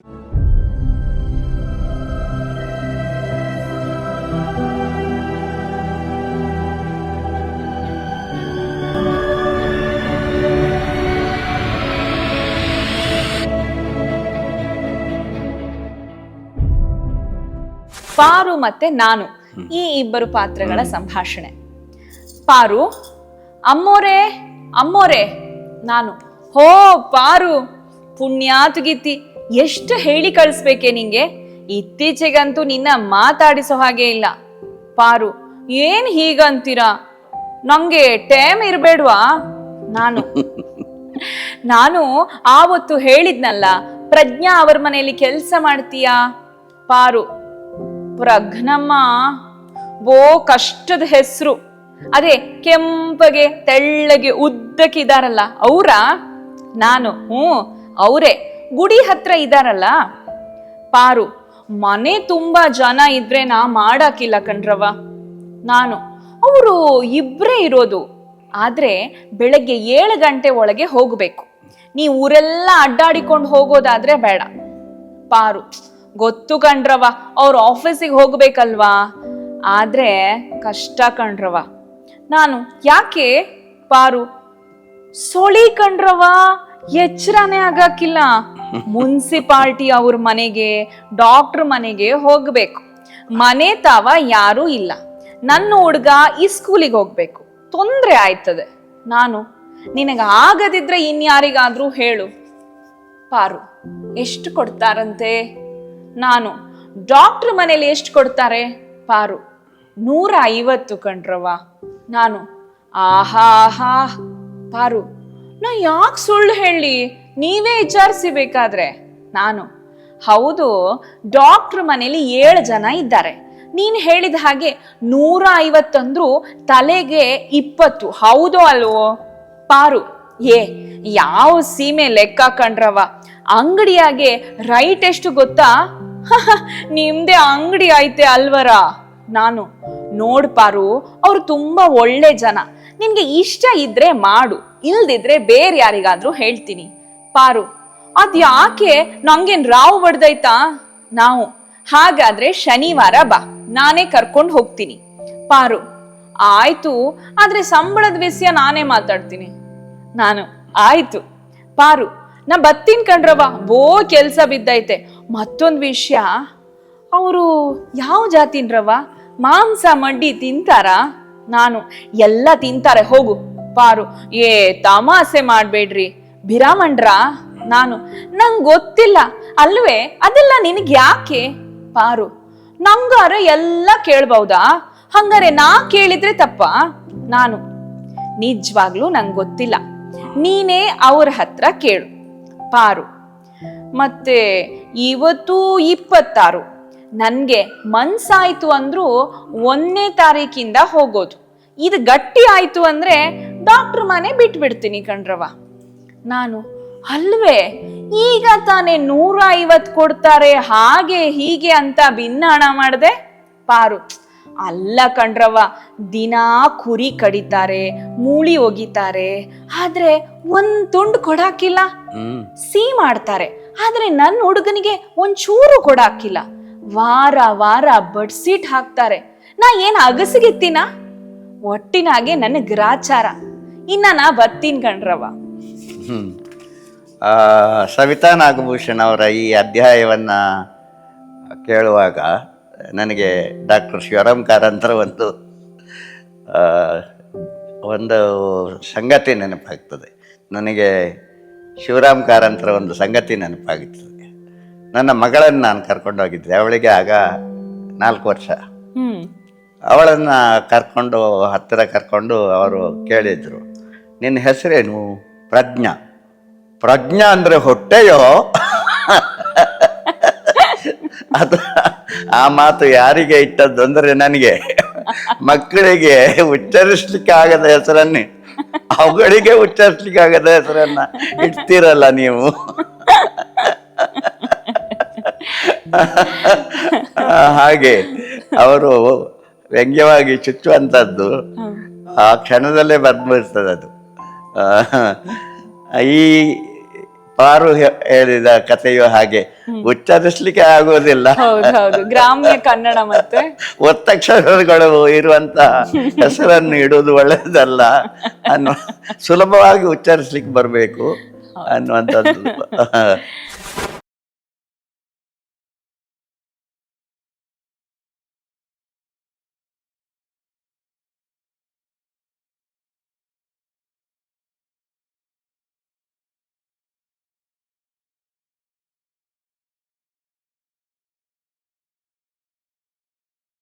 ಪಾರು ಮತ್ತೆ ನಾನು ಈ ಇಬ್ಬರು ಪಾತ್ರಗಳ ಸಂಭಾಷಣೆ. ಪಾರು ಅಮ್ಮೋರೆ ಅಮ್ಮೋರೆ ನಾನು. ಹೋ ಪಾರು ಪುಣ್ಯಾತುಗಿತ್ತಿ ಎಷ್ಟು ಹೇಳಿ ಕಳಿಸ್ಬೇಕೆ ನಿಂಗೆ? ಇತ್ತೀಚೆಗಂತೂ ನಿನ್ನ ಮಾತಾಡಿಸೋ ಹಾಗೆ ಇಲ್ಲ. ಪಾರು ಏನ್ ಹೀಗಂತೀರಾ? ನಂಗೆ ಟೈಮ್ ಇರಬೇಡ್ವಾ? ನಾನು. ನಾನು ಆವತ್ತು ಹೇಳಿದ್ನಲ್ಲ ಪ್ರಜ್ಞಾ ಅವ್ರ ಮನೆಯಲ್ಲಿ ಕೆಲಸ ಮಾಡ್ತೀಯಾ? ಪಾರು ಪ್ರಜ್ಞಮ್ಮ ಓ ಕಷ್ಟದ ಹೆಸರು. ಅದೇ ಕೆಂಪಗೆ ತೆಳ್ಳಗೆ ಉದ್ದಕ್ಕಿದಾರಲ್ಲ ಅವರ? ನಾನು ಹ್ಞೂ ಅವರೇ. ಗುಡಿ ಹತ್ರ ಇದಾರಲ್ಲ? ಪಾರು, ಮನೆ ತುಂಬಾ ಜನ ಇದ್ರೆ ನಾ ಮಾಡಾಕಿಲ್ಲ ಕಣ್ರವ ನಾನು, ಅವರು ಇಬ್ಬರೇ ಇರೋದು. ಆದ್ರೆ ಬೆಳಗ್ಗೆ ಏಳು ಗಂಟೆ ಒಳಗೆ ಹೋಗ್ಬೇಕು. ನೀ ಊರೆಲ್ಲ ಅಡ್ಡಾಡಿಕೊಂಡು ಹೋಗೋದಾದ್ರೆ ಬೇಡ. ಪಾರು, ಗೊತ್ತು ಕಣ್ರವ ಅವ್ರ ಆಫೀಸಿಗೆ ಹೋಗ್ಬೇಕಲ್ವಾ? ಆದ್ರೆ ಕಷ್ಟ ಕಣ್ರವ ನಾನು ಯಾಕೆ ಪಾರು, ಸೊಳಿ ಕಣ್ರವ ಎಚ್ಚರನೇ ಆಗಕ್ಕಿಲ್ಲ. ಮುನ್ಸಿಪಾಲ್ಟಿ ಅವ್ರ ಮನೆಗೆ, ಡಾಕ್ಟರ್ ಮನೆಗೆ ಹೋಗ್ಬೇಕು. ಮನೆ ತಾವ ಯಾರೂ ಇಲ್ಲ. ನನ್ನ ಹುಡ್ಗ ಈ ಸ್ಕೂಲಿಗೆ ಹೋಗ್ಬೇಕು. ತೊಂದ್ರೆ ಆಯ್ತದೆ. ನಾನು, ನಿನಗೆ ಆಗದಿದ್ರೆ ಇನ್ಯಾರಿಗಾದ್ರೂ ಹೇಳು. ಪಾರು, ಎಷ್ಟು ಕೊಡ್ತಾರಂತೆ? ನಾನು, ಡಾಕ್ಟರ್ ಮನೇಲಿ ಎಷ್ಟು ಕೊಡ್ತಾರೆ? ಪಾರು ನೂರ ಐವತ್ತು ಕಣ್ರವ ನಾನು ಆಹಾ ಆಹಾ ಪಾರು. ನಾ ಯಾಕೆ ಸುಳ್ಳು ಹೇಳಿ? ನೀವೇ ವಿಚಾರಿಸಿ ಬೇಕಾದ್ರೆ ನಾನು, ಹೌದು, ಡಾಕ್ಟ್ರ್ ಮನೇಲಿ ಏಳು ಜನ ಇದ್ದಾರೆ. ನೀನು ಹೇಳಿದ ಹಾಗೆ ನೂರ ಐವತ್ತಂದ್ರು ತಲೆಗೆ ಇಪ್ಪತ್ತು. ಹೌದು ಅಲ್ವೋ? ಪಾರು, ಏ, ಯಾವ ಸೀಮೆ ಲೆಕ್ಕ ಕಂಡ್ರವ? ಅಂಗಡಿಯಾಗೆ ರೈಟ್ ಎಷ್ಟು ಗೊತ್ತಾ? ನಿಮ್ದೇ ಅಂಗಡಿ ಐತೆ ಅಲ್ವರ? ನಾನು, ನೋಡ್ ಪಾರು, ಅವ್ರು ತುಂಬಾ ಒಳ್ಳೆ ಜನ. ನಿನ್ಗೆ ಇಷ್ಟ ಇದ್ರೆ ಮಾಡು. ಇಲ್ದಿದ್ರೆ ಬೇರೆ ಯಾರಿಗಾದ್ರೂ ಹೇಳ್ತೀನಿ. ಪಾರು, ಅದ್ ಯಾಕೆ ನಂಗೇನ್ ರಾವ್ ಬಡ್ದೈತಾ? ನಾವು, ಹಾಗಾದ್ರೆ ಶನಿವಾರ ಬಾ, ನಾನೇ ಕರ್ಕೊಂಡು ಹೋಗ್ತೀನಿ. ಪಾರು, ಆಯ್ತು, ಆದ್ರೆ ಸಂಬಳದ ವಿಷಯ ನಾನೇ ಮಾತಾಡ್ತೀನಿ. ನಾನು, ಆಯ್ತು. ಪಾರು, ನಾ ಬತ್ತೀನ್ ಕಂಡ್ರವ ಬೋ ಕೆಲ್ಸ ಬಿದ್ದೈತೆ. ಮತ್ತೊಂದು ವಿಷಯ, ಅವರು ಯಾವ ಜಾತಿನ್ರವ ಮಾಂಸ ಮಡ್ಡಿ ತಿಂತಾರ? ನಾನು, ಎಲ್ಲ ತಿಂತಾರೆ, ಹೋಗು. ಪಾರು ಏ, ತಮಾಸೆ ಮಾಡ್ಬೇಡ್ರಿ. ಬಿರಾಮಂಡ್ರ ನಾನು, ನಂಗ್ ಗೊತ್ತಿಲ್ಲ. ಅಲ್ವೇ? ಅದೆಲ್ಲ ನಿನಗೆ ಯಾಕೆ? ಪಾರು. ನಂಗಾರ ಎಲ್ಲ ಕೇಳ್ಬಹುದಾ ಹಂಗಾರೆ ನಾ ಕೇಳಿದ್ರೆ ತಪ್ಪ? ನಾನು, ನಿಜವಾಗ್ಲೂ ನಂಗೆ ಗೊತ್ತಿಲ್ಲ. ನೀನೇ ಅವ್ರ ಹತ್ರ ಕೇಳು. ಪಾರು. ಮತ್ತೆ ಇವತ್ತು ಇಪ್ಪತ್ತಾರು. ನನ್ಗೆ ಮನ್ಸಾಯ್ತು ಅಂದ್ರೂ ಒಂದನೇ ತಾರೀಕಿಂದ ಹೋಗೋದು. ಇದು ಗಟ್ಟಿ ಆಯ್ತು ಅಂದ್ರೆ ಡಾಕ್ಟರ್ ಮನೆ ಬಿಟ್ಬಿಡ್ತೀನಿ ಕಣ್ರವ ನಾನು ಅಲ್ವೇ ಈಗ ತಾನೇ ನೂರ ಐವತ್ ಕೊಡ್ತಾರೆ ಹಾಗೆ ಹೀಗೆ ಅಂತ ಭಿನ್ನ ಹಣ ಮಾಡ್ದೆ? ಪಾರು ಅಲ್ಲ ಕಣ್ರವ ದಿನಾ ಕುರಿ ಕಡಿತಾರೆ ಮೂಳಿ ಒಗಿತಾರೆ ಆದ್ರೆ ಒಂದ್ ತುಂಡು ಕೊಡಾಕಿಲ್ಲ. ಸಿ ಸಿಹಿ ಮಾಡ್ತಾರೆ ಆದ್ರೆ ನನ್ನ ಹುಡುಗನಿಗೆ ಒಂಚೂರು ಕೊಡಾಕಿಲ್ಲ. ವಾರ ವಾರ ಬಡ್ಸೀಟ್ ಹಾಕ್ತಾರೆ. ನಾ ಏನ್ ಅಗಸಿಗೆತ್ತಿನ? ಒಟ್ಟಿನಾಗೆ ನನ್ನ ಗ್ರಾಚಾರ. ಇನ್ನ ನಾ ಬರ್ತೀನಿ ಕಣ್ರವ ಹ್ಮ್. ಆ, ಸವಿತಾ ನಾಗಭೂಷಣ್ ಅವರ ಈ ಅಧ್ಯಾಯವನ್ನು ಕೇಳುವಾಗ ನನಗೆ ಡಾಕ್ಟರ್ ಶಿವರಾಮ್ ಕಾರಂತರ ಒಂದು ಆ, ಒಂದು ಸಂಗತಿ ನೆನಪಾಗ್ತದೆ. ನನಗೆ ಶಿವರಾಮ್ ಕಾರಂತರ ಒಂದು ಸಂಗತಿ ನೆನಪಾಗುತ್ತದೆ ನನ್ನ ಮಗಳನ್ನು ನಾನು ಕರ್ಕೊಂಡೋಗಿದ್ದೆ ಅವಳಿಗೆ ಆಗ ನಾಲ್ಕು ವರ್ಷ. ಹ್ಮ್. ಅವಳನ್ನು ಕರ್ಕೊಂಡು ಹತ್ತಿರ ಕರ್ಕೊಂಡು ಅವರು ಕೇಳಿದರು. ನಿನ್ನ ಹೆಸರೇನು? ಪ್ರಜ್ಞಾ. ಪ್ರಜ್ಞಾ ಅಂದರೆ ಹೊಟ್ಟೆಯೋ? ಅದು ಆ ಮಾತು ಯಾರಿಗೆ ಇಟ್ಟದ್ದು ಅಂದರೆ ನನಗೆ. ಮಕ್ಕಳಿಗೆ ಉಚ್ಚರಿಸ್ಲಿಕ್ಕೆ ಆಗದ ಹೆಸರನ್ನೇ. ಅವುಗಳಿಗೆ ಉಚ್ಚರಿಸ್ಲಿಕ್ಕೆ ಆಗದ ಹೆಸರನ್ನ ಇಡ್ತೀರಲ್ಲ ನೀವು. ಹಾಗೆ ಅವರು ವ್ಯಂಗ್ಯವಾಗಿ ಚುಚ್ಚುವಂಥದ್ದು ಆ ಕ್ಷಣದಲ್ಲೇ ಬಂದ್ಬಿಡ್ತದೆ ಅದು. ಈ ಪಾರು ಹೇಳಿದ ಕಥೆಯು ಹಾಗೆ ಉಚ್ಚರಿಸ್ಲಿಕ್ಕೆ ಆಗೋದಿಲ್ಲ ಗ್ರಾಮ್ಯ ಕನ್ನಡ ಮತ್ತೆ? ಒತ್ತಕ್ಷರಗಳು ಇರುವಂತ ಹೆಸರನ್ನು ಇಡುವುದು ಒಳ್ಳೆಯದಲ್ಲ ಅನ್ನೋ ಸುಲಭವಾಗಿ ಉಚ್ಚರಿಸ್ಲಿಕ್ಕೆ ಬರಬೇಕು ಅನ್ನುವಂಥದ್ದು.